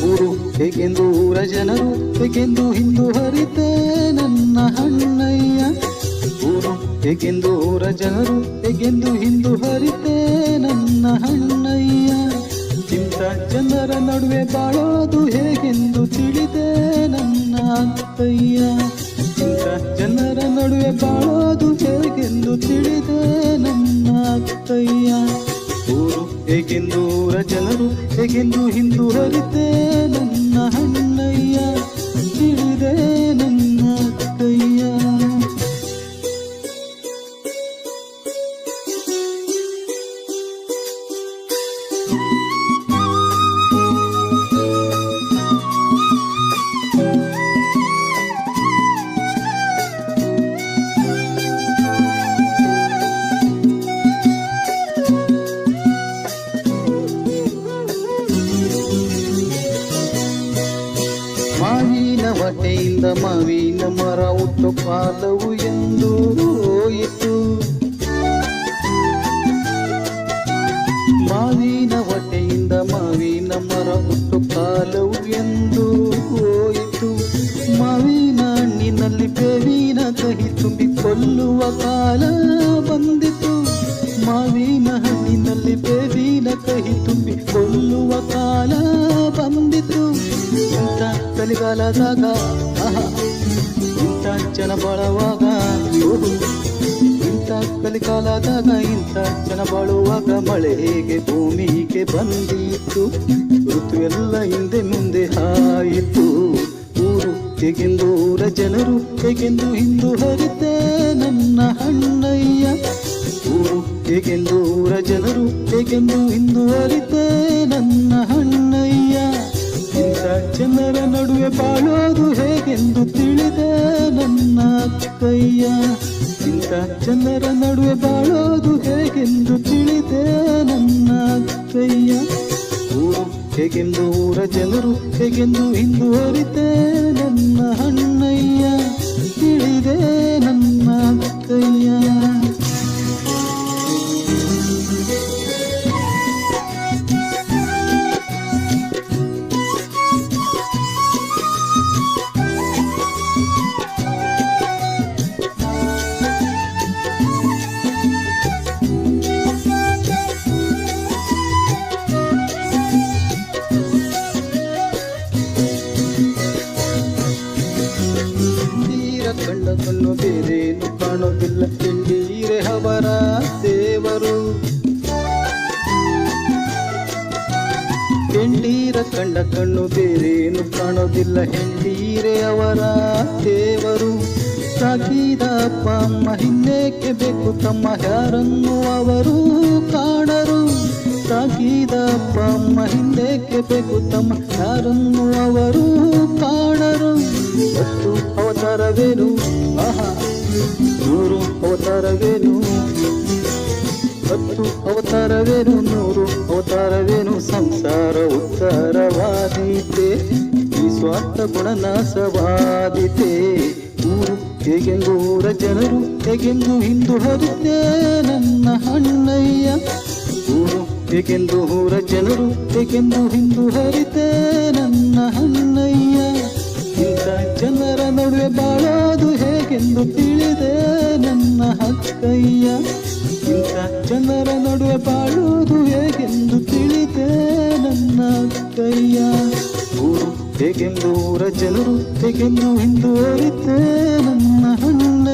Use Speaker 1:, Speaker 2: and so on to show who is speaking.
Speaker 1: ಹೇಗೆಂದು ಊರ ಜನರು ಹೇಗೆಂದು ಹಿಂದೂ ಹರಿತೆ ನನ್ನ ಹಣ್ಣಯ್ಯ. ಊರು ಹೇಗೆಂದು ಊರ ಜನರು ಹೇಗೆಂದು ಹಿಂದೂ ಹರಿತೆ ನನ್ನ ಹಣ್ಣಯ್ಯ. ಇಂಥ ಜನರ ನಡುವೆ ಬಾಳೋದು ಹೇಗೆಂದು ತಿಳಿದೆ ನನ್ನ ಅತ್ತಯ್ಯ. ಇಂಥ ಜನರ ನಡುವೆ ಬಾಳೋದು ಹೇಗೆಂದು ತಿಳಿದೆ ನನ್ನ ಅಕ್ಕಯ್ಯ ಊರು ಏಕೆಂದೂರ ಜನರು ಹೇಗೆಂದು ಹಿಂದೂ ಹರಿತೆ ನನ್ನ ಹಣ್ಣಯ್ಯ ತಿಳಿದೆ ನನ್ನ ಅಕ್ಕಯ್ಯ ಮಾವಿನ ಹೊಟ್ಟೆಯಿಂದ ಮಾವಿನ ಮರ ಹುಟ್ಟು ಕಾಲವು ಎಂದು ಹೋಯಿತು ಮಾವಿನ ಹೊಟ್ಟೆಯಿಂದ ಮಾವಿನ ಮರ ಹುಟ್ಟು ಕಾಲವು ಎಂದು ಹೋಯಿತು ಮಾವಿನ ಹಣ್ಣಿನಲ್ಲಿ ಬೇವಿನ ಕಹಿ ತುಂಬಿ ಕೊಲ್ಲುವ ಕಾಲ ಬಂದಿತು. ಮಾವಿನ ಹಣ್ಣಿನಲ್ಲಿ ಬೇವಿನ ಕಹಿ ತುಂಬಿ ಕೊಲ್ಲುವ ಕಾಲ ಆಹಾ. ಇಂಥ ಜನ ಬಾಳುವಾಗ. ಇಂಥ ಕಲಿಕಾಲದಾಗ ಇಂಥ ಜನ ಬಾಳುವಾಗ ಮಳೆ ಹೇಗೆ ಭೂಮಿಗೆ ಬಂದಿತ್ತು. ಎಲ್ಲ ಹಿಂದೆ ಮುಂದೆ ಹಾಯಿತು. ಊರು ಊರ ಜನರು ತೆಗೆಂದು ಹಿಂದು ಹರಿತೆ ನನ್ನ ಹಣ್ಣಯ್ಯ ಊರು ಊರ ಜನರು ತೆಗೆಂದು ಹಿಂದು ಹರಿತೆ ನನ್ನ ಜನರ ನಡುವೆ ಬಾಳೋದು ಹೇಗೆಂದು ತಿಳಿದ ನನ್ನ ಅಕ್ಕಯ್ಯ ಇಂಥ ಜನರ ನಡುವೆ ಬಾಳೋದು ಹೇಗೆಂದು ತಿಳಿದ ನನ್ನ ಅಕ್ಕಯ್ಯ ಊರು ಹೇಗೆಂದು ಊರ ಜನರು ಹೇಗೆಂದು ಇಂದು ಅರಿತ ನನ್ನ ಹಣ್ಣಯ್ಯ ತಿಳಿದೆ ನನ್ನ ಅಕ್ಕಯ್ಯ ಕಣ್ಣು ಬೇರೇನು ಕಾಣೋದಿಲ್ಲ ಹೆಂಡೀರೆ ಅವರ ದೇವರು. ಹೆಂಡೀರ ಕಂಡ ಕಣ್ಣು ಬೇರೇನು ಕಾಣೋದಿಲ್ಲ ಹೆಂಡೀರೆ ಅವರ ದೇವರು. ಸಾಕಿದ ಅಪ್ಪ, ಅಮ್ಮ ಹಿಂದೇಕೆ ಬೇಕು? ತಮ್ಮ ಯಾರನ್ನು ಅವರು ಕಾಣರು? ಸಾಕಿದ ಅಪ್ಪ, ಅಮ್ಮ ಹಿಂದೇಕೆ ಬೇಕು? ತಮ್ಮ ಯಾರನ್ನು ಅವರು ಕಾಣರು? ಅವತಾರವೇನು? ಆಹಾ ಅವತಾರವೇನು? ಗುಣನಾಶವಾದೀತೆ ಊರು ಹೇಗೆಂಗೂರ ಜನರು, ಹೇಗೆಂದು ಹಿಂದು ಹರಿದೆ ನನ್ನ ಹಣ್ಣಯ್ಯ. ಊರು ಹೇಗೆಂದು ಊರ ಜನರು, ಹೇಗೆಂದು ಹಿಂದು ಹರಿತೆ ನನ್ನ ಹಣ್ಣಯ್ಯ. ಇಂಥ ಜನರ ನಡುವೆ ಬಾಳೋದು ಹೇಗೆಂದು ತಿಳಿದೆ ನನ್ನ ಹಕ್ಕಯ್ಯ. ಇಂಥ ಜನರ ನಡುವೆ ಬಾಳೋದು ಹೇಗೆಂದು ತಿಳಿದೆ ಊರ ಜನರು ಹಿಂದೂ ಅರಿತೆ ನನ್ನ ಹಣ್ಣ